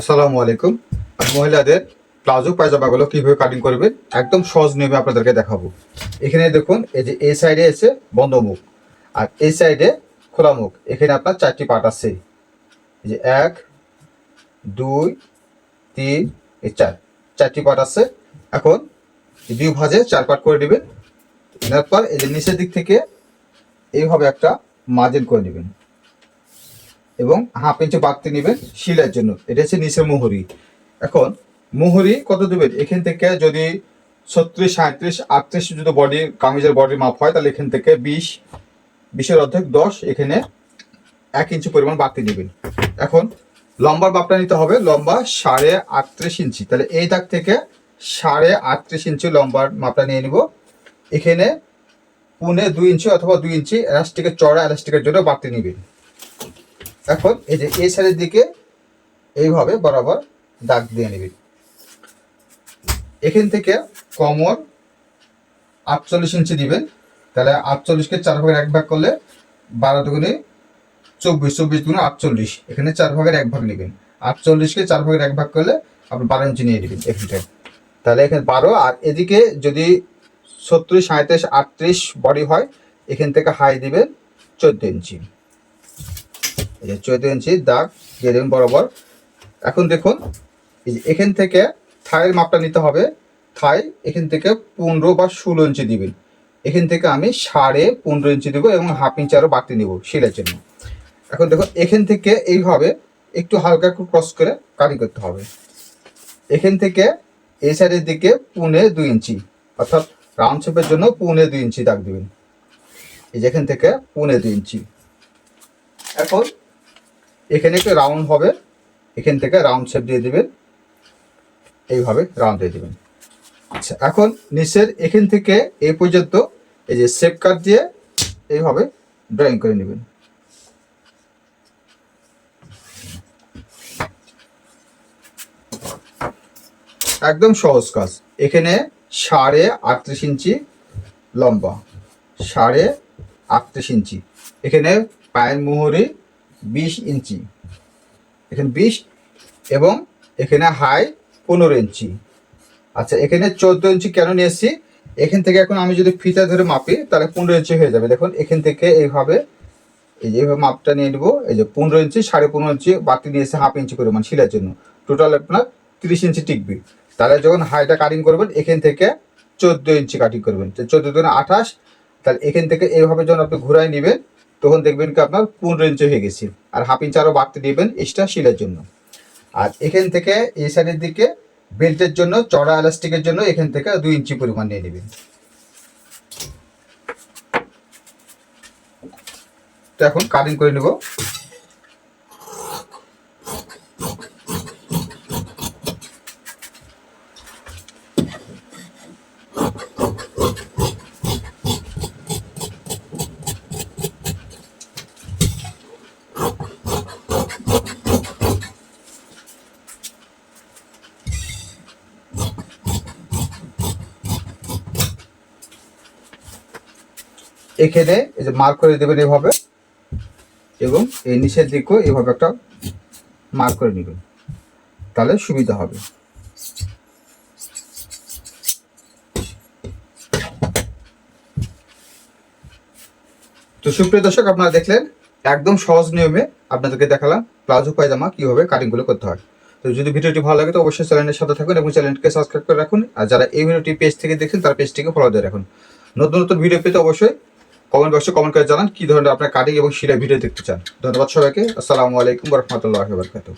আসসালামু আলাইকুম। মহিলাদের প্লাজো পায়জামাগুলো কীভাবে কাটিং করবে, একদম সহজ নিয়মে আপনাদেরকে দেখাবো। এখানে দেখুন, এই যে এই সাইডে এসে বন্ধ মুখ, আর এই সাইডে খোলা মুখ। এখানে আপনার চারটি পার্ট আছে। এই যে এক, দুই, তিন, এই চার। চারটি পার্ট আছে। এখন দুই ভাজে চার পার্ট করে নেবেন। তারপর এই যে নিচের দিক থেকে এইভাবে একটা মার্জিন করে নেবেন। এবং হাফ ইঞ্চি বাড়তি নেবেন শিলার জন্য। এটা হচ্ছে নিচের মোহরি। এখন, মোহরি কত দেবেন? এখান থেকে যদি ছত্রিশ সাঁত্রিশ আটত্রিশ যদি বডি কামিজের বডির মাপ হয়, তাহলে এখান থেকে বিশ, বিশের অর্ধেক দশ, এখানে এক ইঞ্চি পরিমাণ বাড়তি নেবেন। এখন, লম্বার মাপটা নিতে হবে। লম্বা সাড়ে আটত্রিশ ইঞ্চি। তাহলে এই দাগ থেকে সাড়ে আটত্রিশ ইঞ্চি লম্বার মাপটা নিয়ে নিব। এখানে পুনে দুই ইঞ্চি অথবা দুই ইঞ্চি এলাস্টিকের চড়া এলাস্টিকের জন্য বাড়তি নেবেন। এখন এই যে এই সাইডের দিকে এইভাবে বরাবর দাগ দিয়ে নেবেন এখান থেকে কমর আটচল্লিশ ইঞ্চি দিবেন। তাহলে আটচল্লিশকে চার ভাগের এক ভাগ করলে বারো দুগুণে চব্বিশ চব্বিশ দুগুণে আটচল্লিশ। এখানে চার ভাগের এক ভাগ নেবেন। আটচল্লিশকে চার ভাগের এক ভাগ করলে আপনি বারো ইঞ্চি নিয়ে নেবেন এখানটায় তাহলে এখানে বারো, আর এদিকে যদি ছত্রিশ সাঁত্রিশ আটত্রিশ বডি হয়, এখান থেকে হাই দিবেন চোদ্দ ইঞ্চি। এই যে চোদ্দ ইঞ্চি, দাগ দিয়ে দেবেন বরাবর। এখন দেখুন, এই যে এখান থেকে থাইয়ের মাপটা নিতে হবে। থাই এখান থেকে পনেরো বা ষোলো ইঞ্চি দিবেন। এখান থেকে আমি সাড়ে পনেরো ইঞ্চি দেবো এবং হাফ ইঞ্চি আরও বাড়তি নেব শিলের জন্য। এখন দেখুন, এখান থেকে এইভাবে একটু হালকা একটু ক্রস করে কাটি করতে হবে। এখান থেকে এই সাইডের দিকে পুনে দুই ইঞ্চি, অর্থাৎ রাউন্ড শেপের জন্য পুনে দুই ইঞ্চি দাগ দিবেন। এই যেখান থেকে পুনে দুই ইঞ্চি। এখন এখানে একটু রাউন্ড হবে। এখান থেকে রাউন্ড শেপ দিয়ে দেবেন। এইভাবে রাউন্ড দিয়ে দেবেন। আচ্ছা এখন নিচের এখান থেকে এই পর্যন্ত এই যে শেপ কাট দিয়ে এইভাবে ড্রয়িং করে নেবেন। একদম সহজ কাজ। এখানে সাড়ে আটত্রিশ ইঞ্চি লম্বা। সাড়ে আটত্রিশ ইঞ্চি। এখানে পায়ের মোহরে বিশ ইঞ্চি। এখানে বিশ এবং এখানে হাই পনেরো ইঞ্চি। আচ্ছা এখানে চোদ্দ ইঞ্চি কেন নিয়ে এসেছি? এখান থেকে এখন আমি যদি ফিতা ধরে মাপি, তাহলে পনেরো ইঞ্চি হয়ে যাবে। দেখুন, এখান থেকে এইভাবে, এই যে এইভাবে মাপটা নিয়ে নেব। এই যে পনেরো ইঞ্চি, সাড়ে পনেরো ইঞ্চি বাড়তি নিয়ে এসে হাফ ইঞ্চি পরিমাণ শিলার জন্য। টোটাল আপনার তিরিশ ইঞ্চি টিকবে। তাহলে যখন হাইটা কাটিং করবেন, এখান থেকে চোদ্দ ইঞ্চি কাটিং করবেন। চোদ্দ দিনে আঠাশ, তাহলে এখান থেকে এইভাবে যখন আপনি ঘুরাই নেবেন তখন দেখবেন কি আপনার পনেরো ইঞ্চি হয়ে গেছে। আর হাফ ইঞ্চি আরও বাড়তে দিবেন এক্সট্রা শিলের জন্য। আর এখান থেকে এই সাইডের দিকে বেল্টের জন্য, চড়া এলাস্টিকের জন্য এখান থেকে দুই ইঞ্চি পরিমাণ নিয়ে নেবেন। তো এখন কাটিং করে নেব। এখানে এই যে মার্ক করে দেবেন এভাবে, এবং এই নিচের দিকেও এভাবে একটা মার্ক করে নেবেন। তাহলে সুবিধা হবে। তো সুপ্রিয় দর্শক, আপনারা দেখলেন একদম সহজ নিয়মে আপনাদেরকে দেখালাম প্লাজো পায়জামা কীভাবে কাটিংগুলো করতে হয়। তো যদি ভিডিওটি ভালো লাগে তো অবশ্যই চ্যানেলের সাথে থাকুন এবং চ্যানেলটিকে সাবস্ক্রাইব করে রাখুন। আর যারা এই ভিডিওটি পেজ থেকে দেখছেন, তারা পেজটিকে ফলো দিয়ে রাখুন। নতুন নতুন ভিডিও পেতে অবশ্যই কমেন্ট বক্সে কমেন্ট করে জানান কী ধরনের আপনার কাটিং এবং শিরা ভিডিও দেখতে চান। ধন্যবাদ সবাইকে। আসসালামু আলাইকুম রহমতুল্লাহ বরকাতুহ।